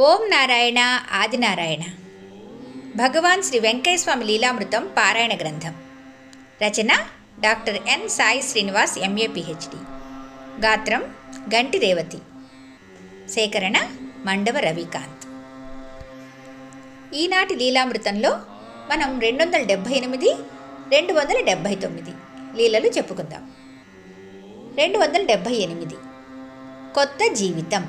ఓం నారాయణ ఆదినారాయణ. భగవాన్ శ్రీ వెంకయ్య లీలామృతం పారాయణ గ్రంథం. రచన doctor N Sai Srinivas MA PhD గాత్రం గంటి రేవతి. సేకరణ మండవ రవికాంత్. ఈనాటి లీలామృతంలో మనం రెండు వందల డెబ్భై ఎనిమిది రెండు వందల డెబ్భై తొమ్మిది లీలలు చెప్పుకుందాం. రెండు వందల డెబ్భై ఎనిమిది. కొత్త జీవితం.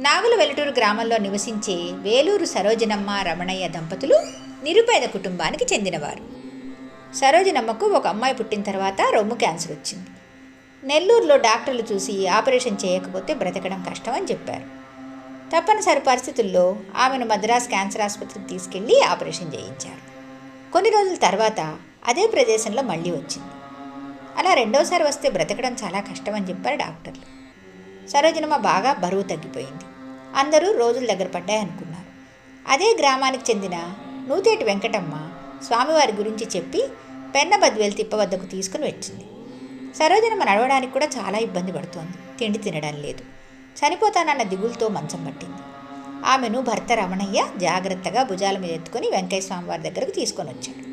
నాగుల వెలుటూరు గ్రామంలో నివసించే వేలూరు సరోజనమ్మ రమణయ్య దంపతులు నిరుపేద కుటుంబానికి చెందినవారు. సరోజనమ్మకు ఒక అమ్మాయి పుట్టిన తర్వాత రొమ్ము క్యాన్సర్ వచ్చింది. నెల్లూరులో డాక్టర్లు చూసి ఆపరేషన్ చేయకపోతే బ్రతకడం కష్టమని చెప్పారు. తప్పనిసరి పరిస్థితుల్లో ఆమెను మద్రాస్ క్యాన్సర్ ఆసుపత్రికి తీసుకెళ్ళి ఆపరేషన్ చేయించారు. కొన్ని రోజుల తర్వాత అదే ప్రదేశంలో మళ్ళీ వచ్చింది. అలా రెండోసారి వస్తే బ్రతకడం చాలా కష్టమని చెప్పారు డాక్టర్లు. సరోజనమ్మ బాగా బరువు తగ్గిపోయింది. అందరూ రోజుల దగ్గర పడ్డాయనుకున్నారు అదే గ్రామానికి చెందిన నూతేటి వెంకటమ్మ స్వామివారి గురించి చెప్పి పెన్న బద్వేలు తిప్ప వద్దకు తీసుకుని వచ్చింది. సరోజనమ్మ నడవడానికి కూడా చాలా ఇబ్బంది పడుతోంది. తిండి తినడం లేదు. చనిపోతానన్న దిగులతో మంచం పట్టింది. ఆమెను భర్త రమణయ్య జాగ్రత్తగా భుజాల మీద ఎత్తుకొని వెంకయ్య స్వామివారి దగ్గరకు తీసుకొని వచ్చాడు.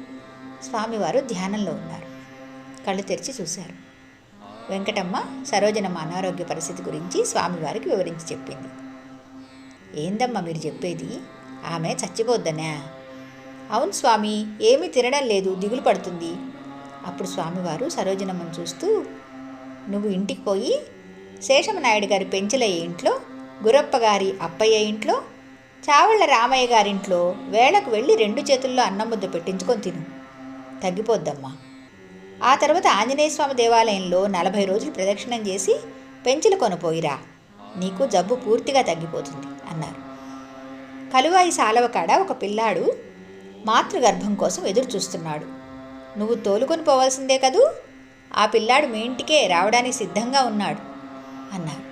స్వామివారు ధ్యానంలో ఉన్నారు. కళ్ళు తెరిచి చూశారు. వెంకటమ్మ సరోజనమ్మ అనారోగ్య పరిస్థితి గురించి స్వామివారికి వివరించి చెప్పింది. ఏందమ్మా మీరు చెప్పేది? ఆమె చచ్చిపోద్దనా. అవును స్వామి ఏమీ తినడం లేదు దిగులు పడుతుంది. అప్పుడు స్వామివారు సరోజనమ్మను చూస్తూ నువ్వు ఇంటికి పోయి శేషమనాయుడు గారి పెంచలయ్య ఇంట్లో గురప్ప గారి అప్పయ్య ఇంట్లో చావళ్ళ రామయ్య గారింట్లో వేళకు వెళ్ళి రెండు చేతుల్లో అన్నం ముద్ద పెట్టించుకొని తిను. తగ్గిపోద్దమ్మా. ఆ తర్వాత ఆంజనేయ స్వామి దేవాలయంలో నలభై రోజులు ప్రదక్షిణం చేసి పెంచులు కొనుపోయిరా. నీకు జబ్బు పూర్తిగా తగ్గిపోతుంది. అన్నారు. కలువాయి సాలవకాడ ఒక పిల్లాడు మాతృగర్భం కోసం ఎదురు చూస్తున్నాడు నువ్వు తోలుకొని పోవాల్సిందే కదూ? ఆ పిల్లాడు మీ ఇంటికే రావడానికి సిద్ధంగా ఉన్నాడు అన్నారు.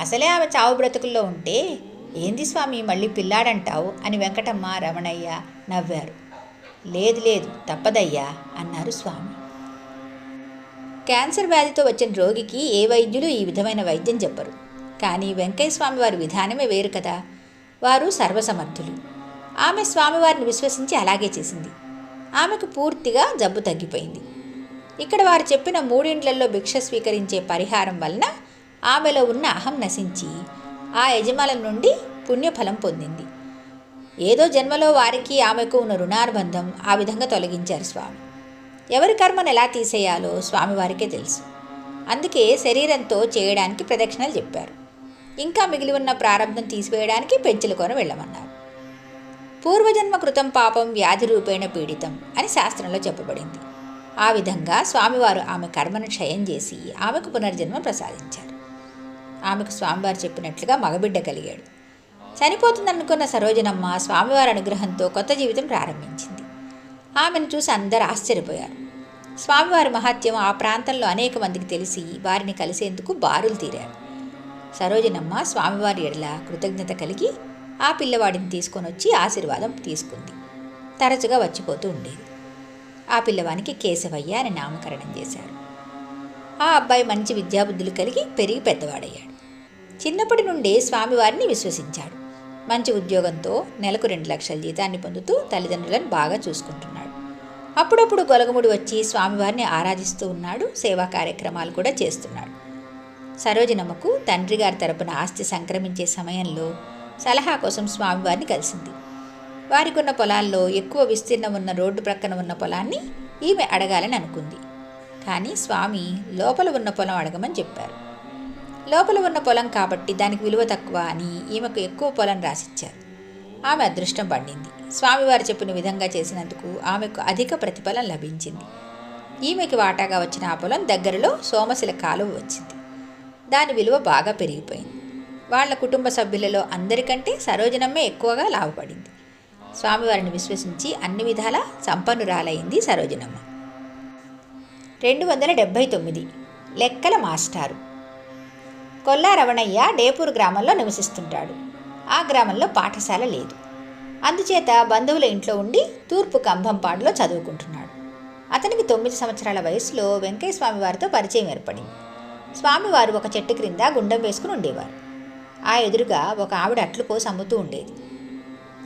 అసలే ఆమె చావు బ్రతుకుల్లో ఉంటే ఏంది స్వామి మళ్ళీ పిల్లాడంటావు అని వెంకటమ్మ రమణయ్య నవ్వారు. లేదు లేదు తప్పదయ్యా అన్నారు స్వామి. క్యాన్సర్ వ్యాధితో వచ్చిన రోగికి ఏ వైద్యులు ఈ విధమైన వైద్యం చెప్పరు. కానీ వెంకయ్య స్వామివారి విధానమే వేరు కదా. వారు సర్వసమర్థులు. ఆమె స్వామివారిని విశ్వసించి అలాగే చేసింది. ఆమెకు పూర్తిగా జబ్బు తగ్గిపోయింది. ఇక్కడ వారు చెప్పిన మూడిండ్లలో భిక్ష స్వీకరించే పరిహారం వలన ఆమెలో ఉన్న అహం నశించి ఆ యజమానుల నుండి పుణ్యఫలం పొందింది. ఏదో జన్మలో వారికి ఆమెకు ఉన్న రుణానుబంధం ఆ విధంగా తొలగించారు స్వామి. ఎవరి కర్మను ఎలా తీసేయాలో స్వామివారికే తెలుసు. అందుకే శరీరంతో చేయడానికి ప్రదక్షిణలు చెప్పారు. ఇంకా మిగిలి ఉన్న ప్రారంభం తీసివేయడానికి పెంచులుకొని కొన వెళ్ళమన్నారు. పూర్వజన్మ కృతం పాపం వ్యాధి రూపేణ పీడితం అని శాస్త్రంలో చెప్పబడింది. ఆ విధంగా స్వామివారు ఆమె కర్మను క్షయం చేసి ఆమెకు పునర్జన్మ ప్రసాదించారు. ఆమెకు స్వామివారు చెప్పినట్లుగా మగబిడ్డ కలిగాడు. చనిపోతుందనుకున్న సరోజనమ్మ స్వామివారి అనుగ్రహంతో కొత్త జీవితం ప్రారంభించింది. ఆమెను చూసి అందరు ఆశ్చర్యపోయారు. స్వామివారి మహత్యం ఆ ప్రాంతంలో అనేక మందికి తెలిసి వారిని కలిసేందుకు బారులు తీరారు. సరోజనమ్మ స్వామివారి ఎడల కృతజ్ఞత కలిగి ఆ పిల్లవాడిని తీసుకొని వచ్చి ఆశీర్వాదం తీసుకుంది. తరచుగా వచ్చిపోతూ ఉండేది. ఆ పిల్లవానికి కేశవయ్య అని నామకరణం చేశారు. ఆ అబ్బాయి మంచి విద్యాబుద్ధులు కలిగి పెరిగి పెద్దవాడయ్యాడు. చిన్నప్పటి నుండే స్వామివారిని విశ్వసించాడు. మంచి ఉద్యోగంతో నెలకు రెండు లక్షల జీతాన్ని పొందుతూ తల్లిదండ్రులను బాగా చూసుకుంటున్నాడు. అప్పుడప్పుడు గొలగముడి వచ్చి స్వామివారిని ఆరాధిస్తూ ఉన్నాడు. సేవా కార్యక్రమాలు కూడా చేస్తున్నాడు. సరోజనమ్మకు తండ్రి గారి తరపున ఆస్తి సంక్రమించే సమయంలో సలహా కోసం స్వామివారిని కలిసింది. వారికి ఉన్న పొలాల్లో ఎక్కువ విస్తీర్ణం ఉన్న రోడ్డు ప్రక్కన ఉన్న పొలాన్ని ఈమె అడగాలని అనుకుంది. కానీ స్వామి లోపల ఉన్న పొలం అడగమని చెప్పారు. లోపల ఉన్న పొలం కాబట్టి దానికి విలువ తక్కువ అని ఈమెకు ఎక్కువ పొలం రాసిచ్చారు. ఆమె అదృష్టం పండింది. స్వామివారు చెప్పిన విధంగా చేసినందుకు ఆమెకు అధిక ప్రతిఫలం లభించింది. ఈమెకి వాటాగా వచ్చిన ఆ పొలం దగ్గరలో సోమశిల కాలువ వచ్చింది. దాని విలువ బాగా పెరిగిపోయింది. వాళ్ళ కుటుంబ సభ్యులలో అందరికంటే సరోజనమ్మే ఎక్కువగా లాభపడింది. స్వామివారిని విశ్వసించి అన్ని విధాలా సంపన్నురాలైంది సరోజనమ్మ. రెండు వందల డెబ్భై తొమ్మిది లెక్కల మాస్టారు. కొల్లారవణయ్య డేపూర్ గ్రామంలో నివసిస్తుంటాడు. ఆ గ్రామంలో పాఠశాల లేదు. అందుచేత బంధువుల ఇంట్లో ఉండి తూర్పు కంభంపాడులో చదువుకుంటున్నాడు. అతనికి తొమ్మిది సంవత్సరాల వయసులో వెంకయ్య స్వామి వారితో పరిచయం ఏర్పడింది. స్వామివారు ఒక చెట్టు క్రింద గుండం వేసుకుని ఉండేవారు. ఆ ఎదురుగా ఒక ఆవిడ అట్లు పోసి అమ్ముతూ ఉండేది.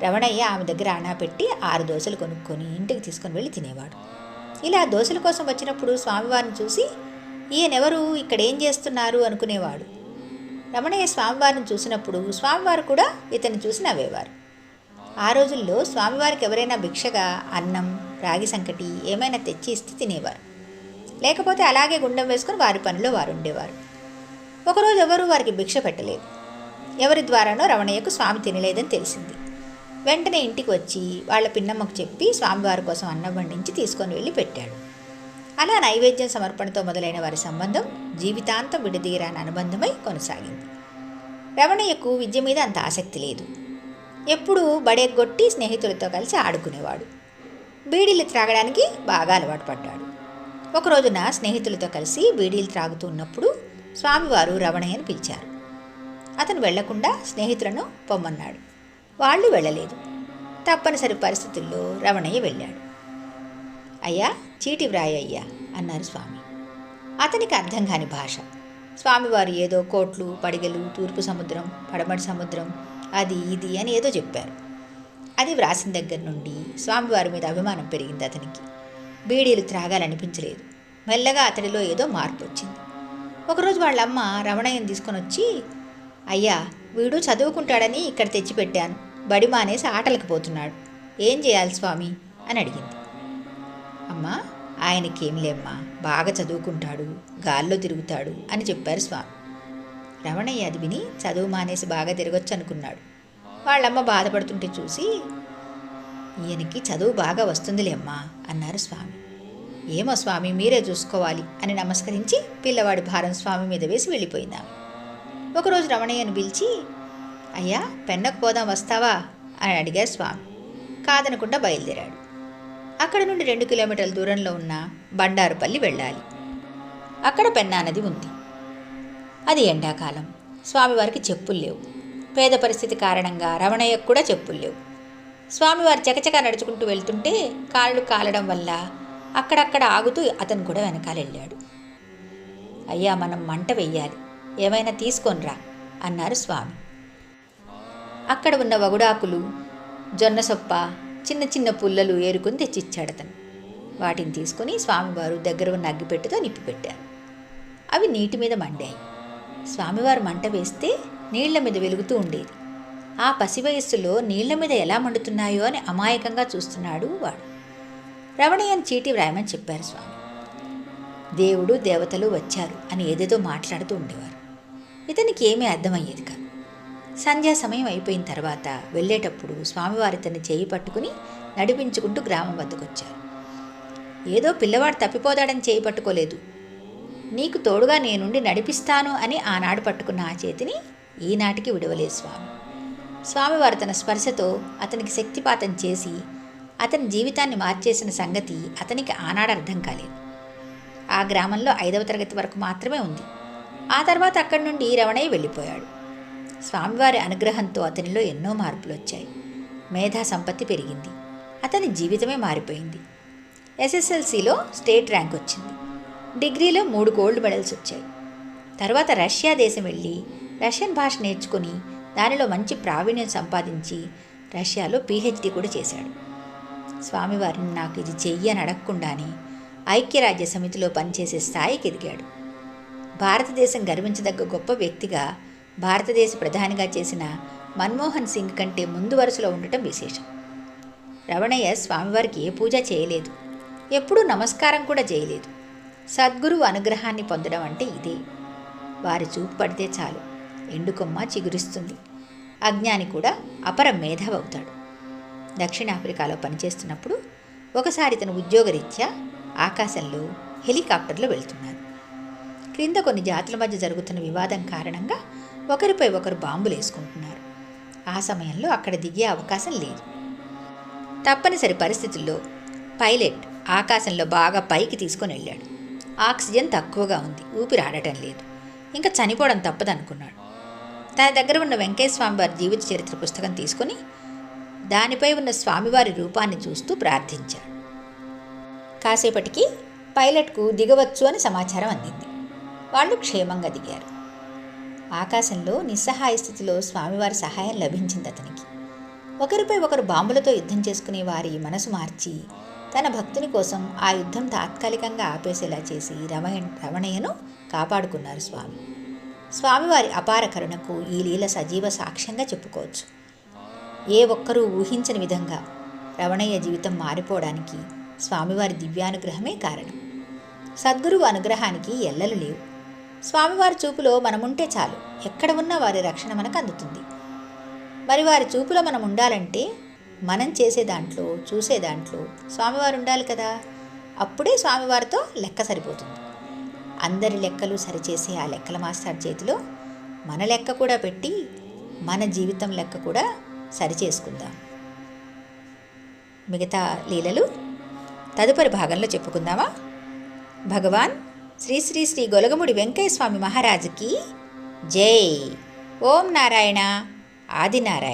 రమణయ్య ఆమె దగ్గర ఆనా పెట్టి ఆరు దోశలు కొనుక్కొని ఇంటికి తీసుకొని వెళ్ళి తినేవాడు. ఇలా దోశల కోసం వచ్చినప్పుడు స్వామివారిని చూసి ఈయనెవరు? ఇక్కడ ఏం చేస్తున్నారు? అనుకునేవాడు. రమణయ్య స్వామివారిని చూసినప్పుడు స్వామివారు కూడా ఇతన్ని చూసి నవ్వేవారు. ఆ రోజుల్లో స్వామివారికి ఎవరైనా భిక్షగా అన్నం రాగి సంకటి ఏమైనా తెచ్చి ఇస్తే తినేవారు. లేకపోతే అలాగే గుండం వేసుకుని వారి పనిలో వారు ఉండేవారు. ఒకరోజు ఎవరూ వారికి భిక్ష పెట్టలేదు. ఎవరి ద్వారానో రమణయ్యకు స్వామి తినలేదని తెలిసింది. వెంటనే ఇంటికి వచ్చి వాళ్ళ పిన్నమ్మకు చెప్పి స్వామివారి కోసం అన్నం వండించి తీసుకొని వెళ్ళి పెట్టాడు. అలా నైవేద్యం సమర్పణతో మొదలైన వారి సంబంధం జీవితాంతం విడదీరాని అనుబంధమై కొనసాగింది. రమణయ్యకు విద్య మీద అంత ఆసక్తి లేదు. ఎప్పుడూ బడెగ్గొట్టి స్నేహితులతో కలిసి ఆడుకునేవాడు. బీడీలు త్రాగడానికి బాగా అలవాటు పడ్డాడు. ఒక రోజున స్నేహితులతో కలిసి బీడీలు త్రాగుతూ ఉన్నప్పుడు స్వామివారు రమణయ్యను పిలిచారు. అతను వెళ్ళకుండా స్నేహితులను పొమ్మన్నాడు. వాళ్ళు వెళ్ళలేదు. తప్పనిసరి పరిస్థితుల్లో రమణయ్య వెళ్ళాడు. అయ్యా చీటి వ్రాయ అయ్యా అన్నారు స్వామి. అతనికి అర్థం కాని భాష. స్వామివారు ఏదో కోట్లు పడిగలు తూర్పు సముద్రం పడమటి సముద్రం అది ఇది అని ఏదో చెప్పారు. అది వ్రాసిన దగ్గర నుండి స్వామివారి మీద అభిమానం పెరిగింది అతనికి. బీడీలు త్రాగాలనిపించలేదు. మెల్లగా అతడిలో ఏదో మార్పు వచ్చింది ఒకరోజు వాళ్ళమ్మ రమణయ్యను తీసుకొని వచ్చి అయ్యా వీడు చదువుకుంటాడని ఇక్కడ తెచ్చిపెట్టాను. బడి మానేసి ఆటలకు పోతున్నాడు. ఏం చేయాలి స్వామి? అని అడిగింది. అమ్మా ఆయనకేం లేమ్మా. బాగా చదువుకుంటాడు గాల్లో తిరుగుతాడు అని చెప్పారు స్వామి. రమణయ్య అది విని చదువు మానేసి బాగా తిరగొచ్చు అనుకున్నాడు వాళ్ళమ్మ బాధపడుతుంటే చూసి ఈయనకి చదువు బాగా వస్తుందిలే అమ్మా అన్నారు స్వామి. ఏమో స్వామి మీరే చూసుకోవాలి అని నమస్కరించి పిల్లవాడి భారం స్వామి మీద వేసి వెళ్ళిపోయిందాం. ఒకరోజు రమణయ్యను పిలిచి అయ్యా పెన్నకు పోదాం వస్తావా? అని అడిగారు స్వామి. కాదనకుండా బయలుదేరాడు. అక్కడ నుండి రెండు కిలోమీటర్ల దూరంలో ఉన్న బండారుపల్లి వెళ్ళాలి. అక్కడ పెన్నా నది ఉంది. అది ఎండాకాలం. స్వామివారికి చెప్పులు లేవు. పేద పరిస్థితి కారణంగా రమణయ్యకు కూడా చెప్పులు లేవు. స్వామివారు చకచక నడుచుకుంటూ వెళ్తుంటే కాళ్ళు కాలడం వల్ల అక్కడక్కడ ఆగుతూ అతను కూడా వెనకాల వెళ్ళాడు. అయ్యా మనం మంట వెయ్యాలి. ఏమైనా తీసుకొనిరా అన్నారు స్వామి. అక్కడ ఉన్న వగుడాకులు జొన్న సొప్ప చిన్న చిన్న పుల్లలు ఏరుకుని తెచ్చిచ్చాడు అతను. వాటిని తీసుకుని స్వామివారు దగ్గర ఉన్న అగ్గిపెట్టుతో నిప్పి పెట్టారు అవి నీటి మీద మండాయి. స్వామివారు మంట వేస్తే నీళ్ళ మీద వెలుగుతూ ఉండేది. ఆ పసి వయస్సులో నీళ్ళ మీద ఎలా మండుతున్నాయో అని అమాయకంగా చూస్తున్నాడు వాడు. రమణీయన్ చీటి వ్రాయమని చెప్పారు స్వామి. దేవుడు దేవతలు వచ్చారు అని ఏదేదో మాట్లాడుతూ ఉండేవారు. ఇతనికి ఏమీ అర్థమయ్యేది కాదు. సంధ్యా సమయం అయిపోయిన తర్వాత వెళ్ళేటప్పుడు స్వామివారి తన చేయి పట్టుకుని నడిపించుకుంటూ గ్రామం వద్దకు వచ్చారు ఏదో పిల్లవాడు తప్పిపోతాడని చేయి పట్టుకోలేదు. నీకు తోడుగా నేనుండి నడిపిస్తాను అని ఆనాడు పట్టుకున్న ఆ చేతిని ఈనాటికి విడవలేదు స్వామి. స్వామివారు తన స్పర్శతో అతనికి శక్తిపాతం చేసి అతని జీవితాన్ని మార్చేసిన సంగతి అతనికి ఆనాడు అర్థం కాలేదు. ఆ గ్రామంలో ఐదవ తరగతి వరకు మాత్రమే ఉంది. ఆ తర్వాత అక్కడి నుండి రమణయ్య వెళ్ళిపోయాడు. స్వామివారి అనుగ్రహంతో అతనిలో ఎన్నో మార్పులు వచ్చాయి మేధా సంపత్తి పెరిగింది. అతని జీవితమే మారిపోయింది. ఎస్ఎస్ఎల్సిలో స్టేట్ ర్యాంక్ వచ్చింది. డిగ్రీలో మూడు గోల్డ్ మెడల్స్ వచ్చాయి. తర్వాత రష్యా దేశం వెళ్ళి రష్యన్ భాష నేర్చుకుని దానిలో మంచి ప్రావీణ్యం సంపాదించి రష్యాలో పీహెచ్డీ కూడా చేశాడు. స్వామివారిని నాకు ఇది చెయ్యి అని అడగకుండానే ఐక్యరాజ్య సమితిలో పనిచేసే స్థాయికి ఎదిగాడు. భారతదేశం గర్వించదగ్గ గొప్ప వ్యక్తిగా భారతదేశ ప్రధానిగా చేసిన మన్మోహన్ సింగ్ కంటే ముందు వరుసలో ఉండటం విశేషం. రమణయ్య స్వామివారికి ఏ పూజ చేయలేదు. ఎప్పుడూ నమస్కారం కూడా చేయలేదు. సద్గురువు అనుగ్రహాన్ని పొందడం అంటే ఇదే. వారి చూపు పడితే చాలు. ఎండుకొమ్మ చిగురిస్తుంది. అజ్ఞాని కూడా అపర మేధావవుతాడు. దక్షిణాఫ్రికాలో పనిచేస్తున్నప్పుడు ఒకసారి తన ఉద్యోగరీత్యా ఆకాశంలో హెలికాప్టర్లో వెళ్తున్నారు క్రింద కొన్ని జాతుల మధ్య జరుగుతున్న వివాదం కారణంగా ఒకరిపై ఒకరు బాంబులు వేసుకుంటున్నారు. ఆ సమయంలో అక్కడ దిగే అవకాశం లేదు. తప్పనిసరి పరిస్థితుల్లో పైలట్ ఆకాశంలో బాగా పైకి తీసుకొని వెళ్ళాడు. ఆక్సిజన్ తక్కువగా ఉంది. ఊపిరి ఆడటం లేదు. ఇంకా చనిపోవడం తప్పదనుకున్నాడు. తన దగ్గర ఉన్న వెంకయ్య స్వామివారి జీవిత చరిత్ర పుస్తకం తీసుకొని దానిపై ఉన్న స్వామివారి రూపాన్ని చూస్తూ ప్రార్థించాడు. కాసేపటికి పైలట్కు దిగవచ్చు అని సమాచారం అందింది. వాళ్ళు క్షేమంగా దిగారు. ఆకాశంలో నిస్సహాయ స్థితిలో స్వామివారి సహాయం లభించింది అతనికి. ఒకరిపై ఒకరు బాంబులతో యుద్ధం చేసుకునే వారి మనసు మార్చి తన భక్తుని కోసం ఆ యుద్ధం తాత్కాలికంగా ఆపేసేలా చేసి రమణ రమణయ్యను కాపాడుకున్నారు స్వామి. స్వామివారి అపార కరుణకు ఈ లీల సజీవ సాక్ష్యంగా చెప్పుకోవచ్చు. ఏ ఒక్కరూ ఊహించని విధంగా రమణయ్య జీవితం మారిపోవడానికి స్వామివారి దివ్యానుగ్రహమే కారణం. సద్గురువు అనుగ్రహానికి ఎల్లలు లేవు. స్వామివారి చూపులో మనముంటే చాలు. ఎక్కడ ఉన్నా వారి రక్షణ మనకు అందుతుంది. మరి వారి చూపులో మనం ఉండాలంటే మనం చేసే దాంట్లో చూసే దాంట్లో స్వామివారు ఉండాలి కదా? అప్పుడే స్వామివారితో లెక్క సరిపోతుంది. అందరి లెక్కలు సరిచేసే ఆ లెక్కల మాస్టర్ చేతిలో మన లెక్క కూడా పెట్టి మన జీవితం లెక్క కూడా సరిచేసుకుందాం. మిగతా లీలలు తదుపరి భాగంలో చెప్పుకుందామా? భగవాన్ శ్రీ శ్రీ శ్రీ గొలగముడి వెంకయ్య స్వామి మహారాజుకి జై. ఓం నారాయణ. ఆదినారాయణ.